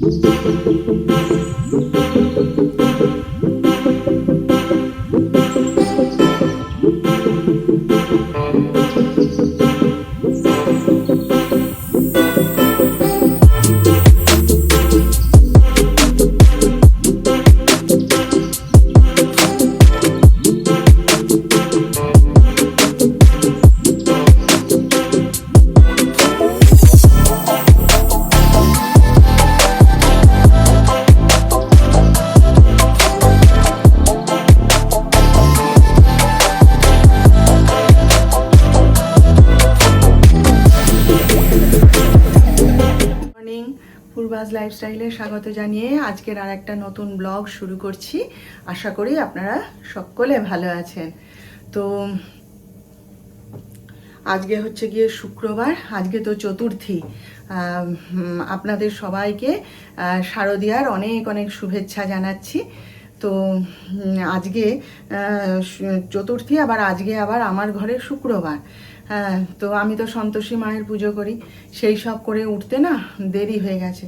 Thank you. লাইফস্টাইলে স্বাগত জানিয়ে আজকের আর একটা নতুন ব্লগ শুরু করছি। আশা করি আপনারা সকলে ভালো আছেন। তো আজকে হচ্ছে গিয়ে শুক্রবার, আজকে তো চতুর্থী। আপনাদের সবাইকে শারদীয়ার অনেক অনেক শুভেচ্ছা জানাচ্ছি। তো আজকে চতুর্থী, আবার আজকে আবার আমার ঘরে শুক্রবার। হ্যাঁ তো আমি তো সন্তোষী মায়ের পুজো করি। সেই সব করে উঠতে না দেরি হয়ে গেছে।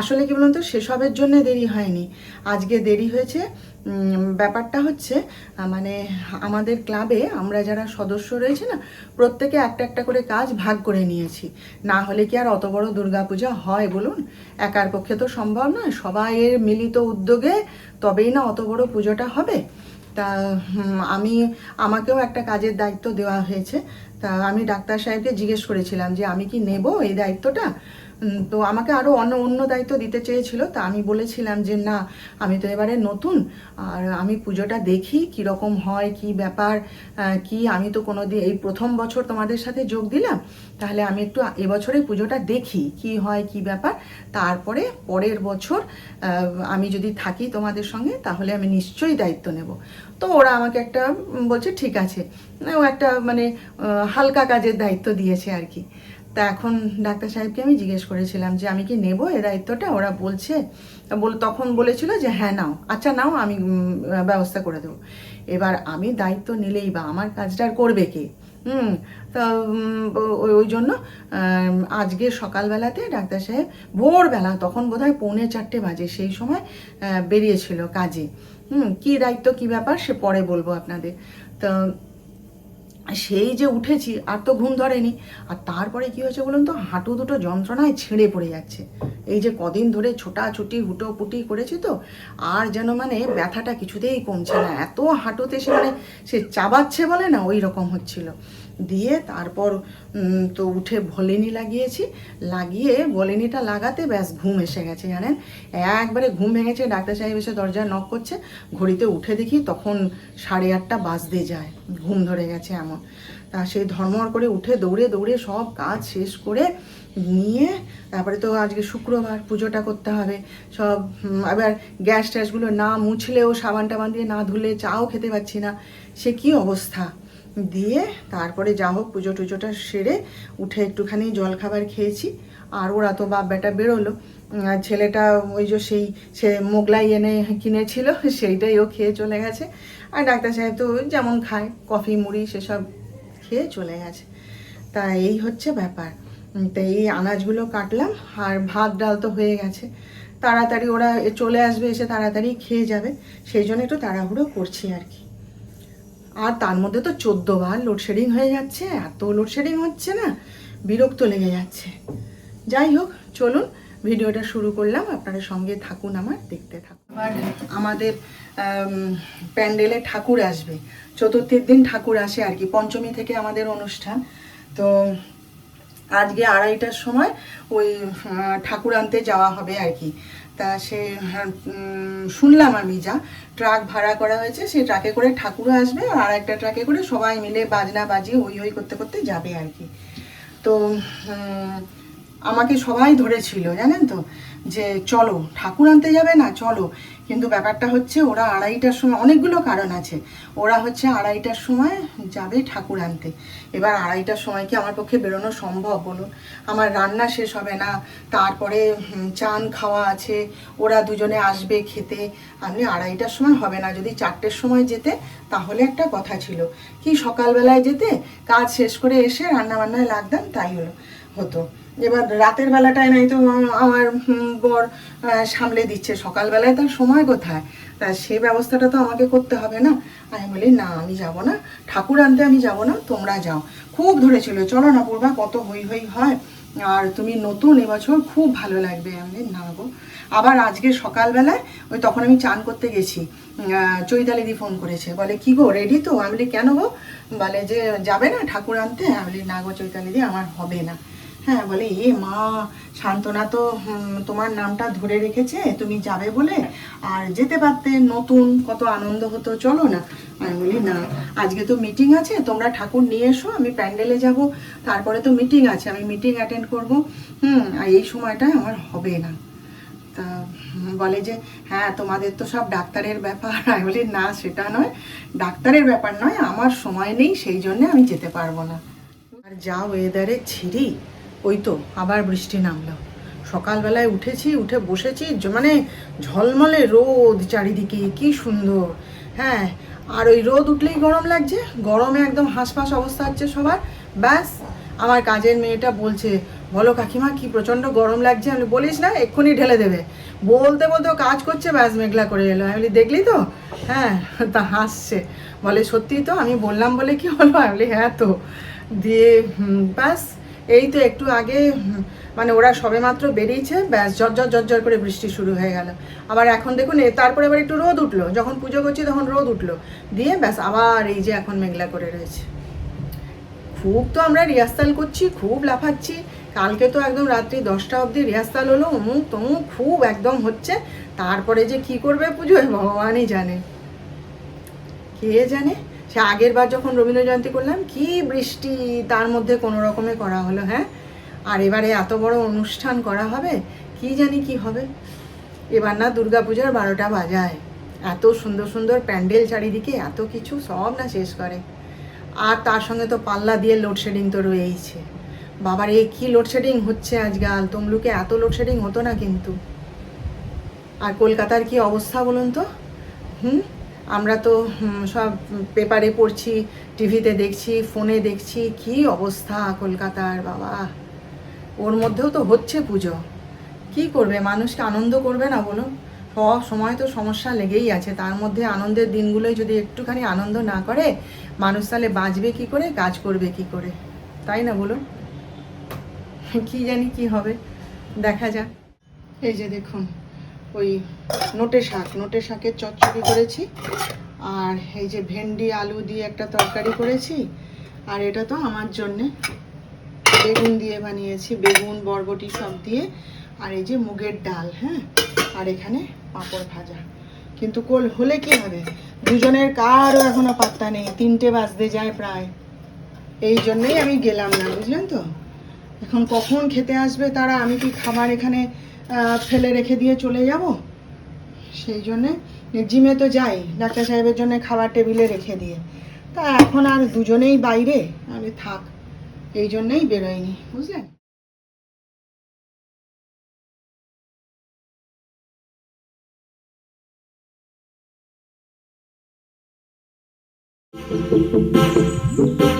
আসলে কি বলুন তো, সেসবের জন্য দেরি হয়নি। আজকে দেরি হয়েছে। ব্যাপারটা হচ্ছে মানে আমাদের ক্লাবে আমরা যারা সদস্য রয়েছে না, প্রত্যেকে একটা একটা করে কাজ ভাগ করে নিয়েছি। না হলে কি আর অত বড় দুর্গাপূজা হয় বলুন? একার পক্ষে তো সম্ভব নয়। সবাইয়ের মিলিত উদ্যোগে তবেই না অত বড় পুজোটা হবে। তা আমি, আমাকেও একটা কাজের দায়িত্ব দেওয়া হয়েছে। তা, আমি ডাক্তার সাহেবকে জিজ্ঞেস করেছিলাম যে, আমি কি নেব এই দায়িত্বটা? তো আমাকে আরও অন্য অন্য দায়িত্ব দিতে চেয়েছিল, তা আমি বলেছিলাম যে না, আমি তো এবারে নতুন, আর আমি পুজোটা দেখি কীরকম হয়, কি ব্যাপার কি আমি তো কোনো দিন এই প্রথম বছর তোমাদের সাথে যোগ দিলাম, তাহলে আমি একটু এবছরে পুজোটা দেখি, কি হয়, কি ব্যাপার, তারপরে পরের বছর আমি যদি থাকি তোমাদের সঙ্গে, তাহলে আমি নিশ্চয়ই দায়িত্ব নেব। তো ওরা আমাকে একটা বলছে, ঠিক আছে। ও একটা মানে হালকা কাজের দায়িত্ব দিয়েছে আর কি। তা এখন ডাক্তার সাহেবকে আমি জিজ্ঞেস করেছিলাম যে আমি কি নেব? এ দায়িত্বটা? ওরা বলছে, বল, তখন বলেছিল যে হ্যাঁ নাও। আচ্ছা নাও, আমি ব্যবস্থা করে দেবো। এবার আমি দায়িত্ব নিলেই বা আমার কাজটা আর করবে কে? হুম, তা ওই ওই জন্য আজকে সকালবেলাতে ডাক্তার সাহেব, ভোরবেলা, তখন বোধহয় পৌনে চারটে বাজে, সেই সময় বেরিয়েছিল কাজে। হুম, কী দায়িত্ব, কী ব্যাপার, সে পরে বলব আপনাদের। তো সেই যে উঠেছি, আর তো ঘুম ধরেনি। আর তারপরে কি হয়েছে বলুন তো? হাঁটু দুটো যন্ত্রণায় ছেড়ে পড়ে যাচ্ছে। এই যে কদিন ধরে ছোটাছুটি, হুটোপুটি করেছি তো, আর যেন মানে ব্যথাটা কিছুতেই কমছে না। এত হাঁটুতে সে মানে সে চাবাচ্ছে বলে না, ওই রকম হচ্ছিল। দিয়ে তারপর তো উঠে ভলিনি লাগিয়েছি। লাগিয়ে ভলিনিটা লাগাতে ব্যাস ঘুম এসে গেছে, জানেন? একবারে ঘুম ভেঙেছে, ডাক্তার সাহেব এসে দরজায় নক করছে। ঘড়িতে উঠে দেখি তখন সাড়ে আটটা বাজতে যায়, ঘুম ধরে গেছে এমন। তা সেই ধর্মর করে উঠে দৌড়ে দৌড়ে সব কাজ শেষ করে নিয়ে তারপরে তো আজকে শুক্রবার, পুজোটা করতে হবে। সব আবার গ্যাস ট্যাসগুলো না মুছলেও সাবান টাবান দিয়ে না ধুলে চাও খেতে পাচ্ছি না। সে কি অবস্থা? দিয়ে তারপরে যা হোক পুজো টুজোটা সেরে উঠে একটুখানি জলখাবার খেয়েছি। আর ওরা তো বাপ বেটা বেরোলো ছেলেটা ওই যে সেই, সে মোগলাই এনে কিনেছিল, সেইটাই ও খেয়ে চলে গেছে। আর ডাক্তার সাহেব তো যেমন খায়, কফি, মুড়ি সেসব খেয়ে চলে গেছে। তা এই হচ্ছে ব্যাপার। তো এই আনাজগুলো কাটলাম, আর ভাত ডাল তো হয়ে গেছে। তাড়াতাড়ি ওরা চলে আসবে, এসে তাড়াতাড়ি খেয়ে যাবে। সেই জন্য একটু তাড়াহুড়ো করছি আর কি। আর তার মধ্যে তো চোদ্দ বার লোডশেডিং হয়ে যাচ্ছে, এত লোডশেডিং হচ্ছে না, বিরক্ত লেগে যাচ্ছে। যাই হোক, চলুন, ভিডিওটা শুরু করলাম। আপনারা সঙ্গে থাকুন আমার, দেখতে থাকুন। আবার আমাদের প্যান্ডেলে ঠাকুর আসবে। চতুর্থীর দিন ঠাকুর আসে আর কি, পঞ্চমী থেকে আমাদের অনুষ্ঠান। তো আজকে আড়াইটার সময় ওই ঠাকুর আনতে যাওয়া হবে আর কি। তা সে হ্যাঁ, শুনলাম আমি যা। ট্রাক ভাড়া করা হয়েছে সে ট্রাকে করে ঠাকুর আসবে আর একটা ট্রাকে করে সবাই মিলে বাজনা বাজিয়ে হই হই করতে করতে যাবে আর কি। তো আমাকে সবাই ধরেছিল, জানেন তো? যে চলো, ঠাকুর আনতে যাবে না? চলো। কিন্তু ব্যাপারটা হচ্ছে ওরা আড়াইটার সময়, অনেকগুলো কারণ আছে। ওরা হচ্ছে আড়াইটার সময় যাবে ঠাকুর আনতে। এবার আড়াইটার সময় কি আমার পক্ষে বেরোনো সম্ভব বলুন? আমার রান্না শেষ হবে না, তারপরে চান খাওয়া আছে, ওরা দুজনে আসবে খেতে। আপনি আড়াইটার সময় হবে না, যদি চারটের সময় যেতে, তাহলে একটা কথা ছিল। কি সকালবেলায় যেতে? কাজ শেষ করে এসে রান্না বান্নায় লাগতাম তাই হলো, হতো। এবার রাতের বেলাটায় নাই তো আমার বর সামলে দিচ্ছে। সকালবেলায় তার সময় কোথায়? তা সে ব্যবস্থাটা তো আমাকে করতে হবে না। আমি বলি, না, আমি যাব না। ঠাকুর আনতে আমি যাব না, তোমরা যাও। খুব ধরেছিল, চলো না পূর্বা, কত হই হই হয়। আর তুমি নতুন এবছর খুব ভালো লাগবে। আমি না গো। আবার আজকে সকালবেলায় ওই তখন আমি চান করতে গেছি। চৈতালিদি ফোন করেছে। বলে, কি গো রেডি তো? আমি বলি, কেন গো? বলে যে, যাবে না ঠাকুর আনতে? আমি বলি, না গো চৈতালিদি আমার হবে না। হ্যাঁ বলে, এ মা সান্ত্বনা তো তোমার নামটা ধরে রেখেছে, তুমি যাবে বলে। আর যেতে পারতে, নতুন, কত আনন্দ হতো, চলো না। আমি বলি, না, আজকে তো মিটিং আছে, তোমরা ঠাকুর নিয়ে এসো, আমি প্যান্ডেলে যাব। তারপরে তো মিটিং আছে, আমি মিটিং অ্যাটেন্ড করব। হুম, আর এই সময়টায় আমার হবে না। তা বলে যে হ্যাঁ তোমাদের তো সব ডাক্তারের ব্যাপার। আমি বলি, না, সেটা নয়। ডাক্তারের ব্যাপার নয়, আমার সময় নেই, সেই জন্যে আমি যেতে পারব না। আর যা ওয়েদারে ছিঁড়ি ওই তো, আবার বৃষ্টি নামলো। সকালবেলায় উঠেছি, উঠে বসেছি মানে ঝলমলে রোদ চারিদিকে, কি সুন্দর। হ্যাঁ আর ওই রোদ উঠলেই গরম লাগছে, গরমে একদম হাঁসফাঁস অবস্থা হচ্ছে সবার। ব্যাস, আমার কাজের মেয়েটা বলছে, বলো কাকিমা, কি প্রচণ্ড গরম লাগছে? আমি বলিস না, এক্ষুনি ঢেলে দেবে। বলতে বলতে কাজ করছে, ব্যাস মেঘলা করে এলো। আমি বলি, দেখলি তো? হ্যাঁ তা হাসছে। বলে সত্যি তো, আমি বললাম বলে কি হলো? আমি বলি হ্যাঁ তো। দিয়ে ব্যাস এই তো একটু আগে মানে ওরা সবেমাত্র বেরিয়েছে, ব্যাস ঝরঝর ঝরঝর করে বৃষ্টি শুরু হয়ে গেল। আবার এখন দেখুন তারপরে আবার একটু রোদ উঠল। যখন পুজো করছি তখন রোদ উঠল। দিয়ে ব্যাস আবার এই যে এখন মেঘলা করে রয়েছে। খুব তো আমরা রিহার্সাল করছি, খুব লাফাচ্ছি। কালকে তো একদম রাত্রি দশটা অবধি রিহার্সাল হলো, অমুক তমুক, খুব একদম হচ্ছে। তারপরে যে কি করবে পুজোয়, ভগবানই জানে। কে জানে? সে আগের বার যখন রবীন্দ্র জয়ন্তী করলাম, কি বৃষ্টি, তার মধ্যে কোনো রকমে করা হলো হ্যাঁ? আর এবারে এত বড় অনুষ্ঠান করা হবে, কি জানি কি হবে? এবার না দুর্গাপূজার বারোটা বাজায়। এত সুন্দর সুন্দর প্যান্ডেল চারিদিকে, এত কিছু সব না শেষ করে। আর তার সঙ্গে তো পাল্লা দিয়ে লোডশেডিং তো রয়েইছে। বাবার এ কি লোডশেডিং হচ্ছে আজকাল? তমলুকে এত লোডশেডিং হতো না কিন্তু। আর কলকাতার কি অবস্থা বলুন তো? হুম? আমরা তো সব পেপারে পড়ছি, টিভিতে দেখছি, ফোনে দেখছি, কি অবস্থা কলকাতার বাবা। ওর মধ্যেও তো হচ্ছে পুজো। কি করবে? মানুষকে আনন্দ করবে না বলুন? সব সময় তো সমস্যা লেগেই আছে। তার মধ্যে আনন্দের দিনগুলোই যদি একটুখানি আনন্দ না করে, মানুষ তাহলে বাঁচবে কি করে, কাজ করবে কি করে? তাই না বলুন? কি জানি কি হবে। দেখা যাক। এই যে দেখুন ওই নোটে শাক, নোটে শাকের চচ্চড়ি করেছি। আর এই যে ভেন্ডি, আলু দিয়ে একটা তরকারি করেছি। আর এটা তো আমার জন্যে। বেগুন দিয়ে বানিয়েছি, বেগুন, বরবটি সব দিয়ে। আর এই যে মুগের ডাল হ্যাঁ? আর এখানে পাঁপড় ভাজা। কিন্তু কোল হলে কি হবে? দুজনের কারও এখনও পাত্তা নেই। তিনটে বাজতে যায় প্রায়। এই জন্যেই আমি গেলাম না, বুঝলেন তো? এখন কখন খেতে আসবে তারা? আমি কি খাবার এখানে ফেলে রেখে দিয়ে চলে যাব। সেই জন্যে জিমে তো যাই, ডাক্তার সাহেবের জন্য খাবার টেবিলে রেখে দিয়ে। তা এখন আর দুজনেই বাইরে, আমি থাক, এই জন্যেই বেরোয়নি বুঝলেন এই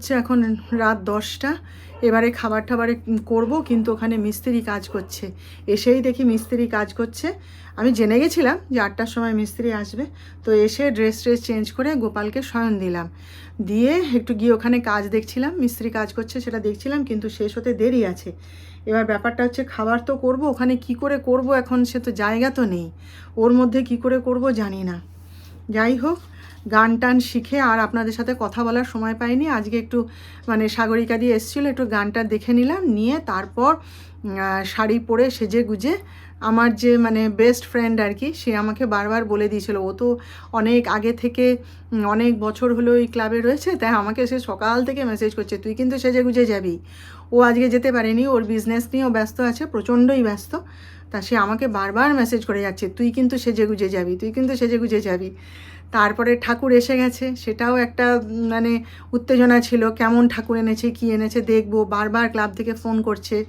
হচ্ছে এখন রাত দশটা। এবারে খাবার টাবারে করব, কিন্তু ওখানে মিস্ত্রি কাজ করছে। এসেই দেখি মিস্ত্রি কাজ করছে। আমি জেনে গেছিলাম যে আটটার সময় মিস্ত্রি আসবে। তো এসে ড্রেস ট্রেস চেঞ্জ করে গোপালকে শয়ন দিলাম। দিয়ে একটু গিয়ে ওখানে কাজ দেখছিলাম, মিস্ত্রি কাজ করছে সেটা দেখছিলাম, কিন্তু শেষ হতে দেরি আছে। এবার ব্যাপারটা হচ্ছে খাবার তো করব, ওখানে কি করে করব এখন সে তো জায়গা তো নেই। ওর মধ্যে কি করে করব জানি না। যাই হোক গান টান শিখে আর আপনাদের সাথে কথা বলার সময় পাইনি। আজকে একটু মানে সাগরিকা দিয়ে এসেছিল, একটু গানটা দেখে নিলাম, নিয়ে তারপর শাড়ি পরে সেজে গুজে আমার যে মানে বেস্ট ফ্রেন্ড আর কি, সে আমাকে বারবার বলে দিয়েছিল, ও তো অনেক আগে থেকে অনেক বছর হলো এই ক্লাবে রয়েছে, তাই আমাকে সে সকাল থেকে মেসেজ করছে, তুই কিন্তু সেজে গুজে যাবি। ও আজকে যেতে পারেনি, ওর বিজনেস নিয়েও ব্যস্ত আছে, প্রচণ্ডই ব্যস্ত। তা সে আমাকে বারবার মেসেজ করে যাচ্ছে, তুই কিন্তু সেজে গুজে যাবি, তুই কিন্তু সেজে গুজে যাবি। তারপরে ঠাকুর এসে গেছে, সেটাও একটা মানে উত্তেজনা ছিল, কেমন ঠাকুর এনেছে, কি এনেছে দেখব, বারবার ক্লাব থেকে ফোন করছে।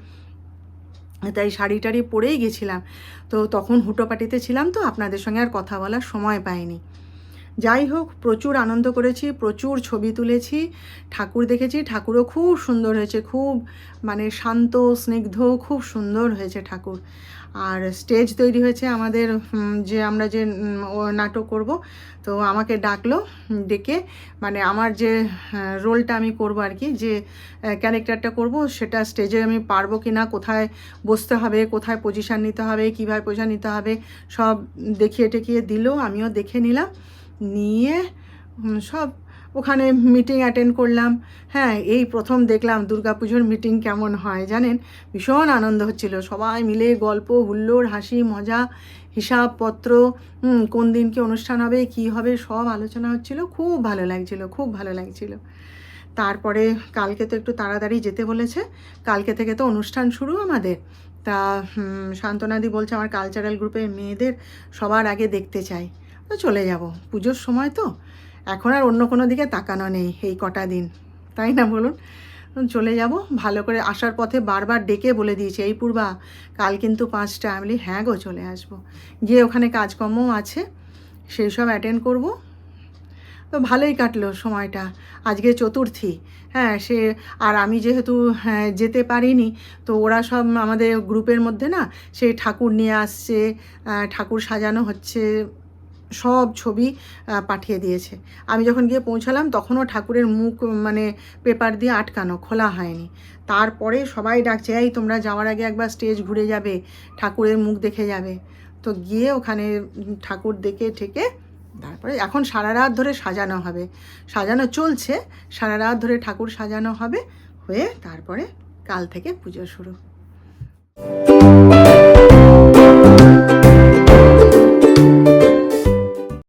তাই শাড়ি টাড়ি পরেই গেছিলাম। তো তখন হুটোপাটিতে ছিলাম তো, আপনাদের সঙ্গে আর কথা বলার সময় পাইনি। যাই হোক, প্রচুর আনন্দ করেছি, প্রচুর ছবি তুলেছি, ঠাকুর দেখেছি, ঠাকুরও খুব সুন্দর হয়েছে, খুব মানে শান্ত, স্নিগ্ধ, খুব সুন্দর হয়েছে ঠাকুর। আর স্টেজ তৈরি হয়েছে আমাদের যে আমরা যে নাটক করব, তো আমাকে ডাকলো, ডেকে মানে আমার যে রোলটা আমি করব আর কি, যে ক্যারেক্টারটা করব, সেটা স্টেজে আমি পারব কি না, কোথায় বসতে হবে, কোথায় পজিশান নিতে হবে, কীভাবে পজিশান নিতে হবে, সব দেখিয়ে টেকিয়ে দিল, আমিও দেখে নিলাম। নিয়ে সব ওখানে মিটিং অ্যাটেন্ড করলাম। হ্যাঁ এই প্রথম দেখলাম দুর্গা পুজোর মিটিং কেমন হয় জানেন? ভীষণ আনন্দ হচ্ছিল। সবাই মিলে গল্প, হুল্লোড়, হাসি, মজা, হিসাবপত্র কোন দিনকে অনুষ্ঠান হবে, কি হবে, সব আলোচনা হচ্ছিল। খুব ভালো লাগছিল, খুব ভালো লাগছিল। তারপরে কালকে তো একটু তাড়াতাড়ি যেতে বলেছে। কালকে থেকে তো অনুষ্ঠান শুরু আমাদের। তা শান্তনাদি বলছে আমার কালচারাল গ্রুপের মেয়েদের সবার আগে দেখতে চাই। তো চলে যাব। পুজোর সময় তো। এখন আর অন্য কোনো দিকে তাকানো নেই এই কটা দিন। তাই না বলুন? চলে যাব। ভালো করে আসার পথে বারবার ডেকে বলে দিয়েছে এই পূর্বা কাল কিন্তু পাঁচটা। আমি হ্যাঁ গো চলে আসব। গিয়ে ওখানে কাজকর্মও আছে সেই সব অ্যাটেন্ড করব। তো ভালোই কাটলো সময়টা। আজকে চতুর্থী। হ্যাঁ সে আর আমি যেহেতু হ্যাঁ, যেতে পারিনি তো ওরা সব আমাদের গ্রুপের মধ্যে না সেই ঠাকুর নিয়ে আসছে ঠাকুর সাজানো হচ্ছে। সব ছবি পাঠিয়ে দিয়েছে। আমি যখন গিয়ে পৌঁছালাম, তখনও ঠাকুরের মুখ মানে পেপার দিয়ে আটকানো, খোলা হয়নি। তারপরে সবাই ডাকছে, এই, তোমরা যাওয়ার আগে একবার স্টেজ ঘুরে যাবে, ঠাকুরের মুখ দেখে যাবে। তো গিয়ে ওখানে ঠাকুর দেখে ঠেকে, তারপরে এখন সারা রাত ধরে সাজানো হবে। সাজানো চলছে, সারা রাত ধরে ঠাকুর সাজানো হবে, হয়ে তারপরে কাল থেকে পুজো শুরু।